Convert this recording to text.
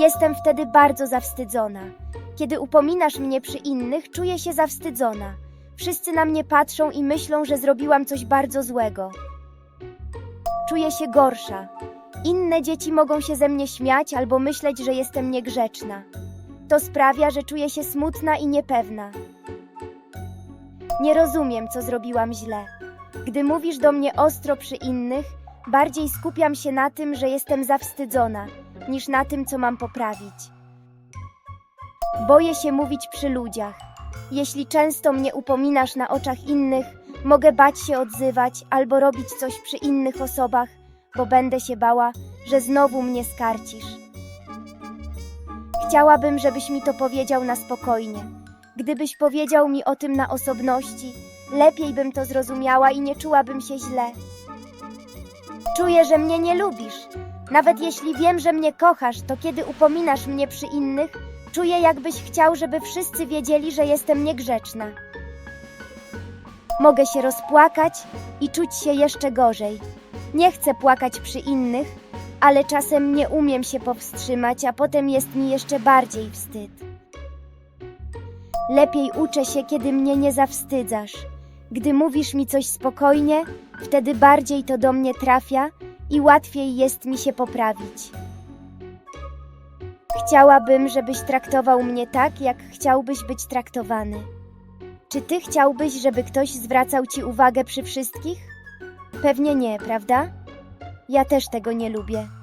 Jestem wtedy bardzo zawstydzona. Kiedy upominasz mnie przy innych, czuję się zawstydzona. Wszyscy na mnie patrzą i myślą, że zrobiłam coś bardzo złego. Czuję się gorsza. Inne dzieci mogą się ze mnie śmiać albo myśleć, że jestem niegrzeczna. To sprawia, że czuję się smutna i niepewna. Nie rozumiem, co zrobiłam źle. Gdy mówisz do mnie ostro przy innych, bardziej skupiam się na tym, że jestem zawstydzona, niż na tym, co mam poprawić. Boję się mówić przy ludziach. Jeśli często mnie upominasz na oczach innych, mogę bać się odzywać albo robić coś przy innych osobach, bo będę się bała, że znowu mnie skarcisz. Chciałabym, żebyś mi to powiedział na spokojnie. Gdybyś powiedział mi o tym na osobności, lepiej bym to zrozumiała i nie czułabym się źle. Czuję, że mnie nie lubisz. Nawet jeśli wiem, że mnie kochasz, to kiedy upominasz mnie przy innych, czuję, jakbyś chciał, żeby wszyscy wiedzieli, że jestem niegrzeczna. Mogę się rozpłakać i czuć się jeszcze gorzej. Nie chcę płakać przy innych, ale czasem nie umiem się powstrzymać, a potem jest mi jeszcze bardziej wstyd. Lepiej uczę się, kiedy mnie nie zawstydzasz. Gdy mówisz mi coś spokojnie, wtedy bardziej to do mnie trafia i łatwiej jest mi się poprawić. Chciałabym, żebyś traktował mnie tak, jak chciałbyś być traktowany. Czy ty chciałbyś, żeby ktoś zwracał ci uwagę przy wszystkich? Pewnie nie, prawda? Ja też tego nie lubię.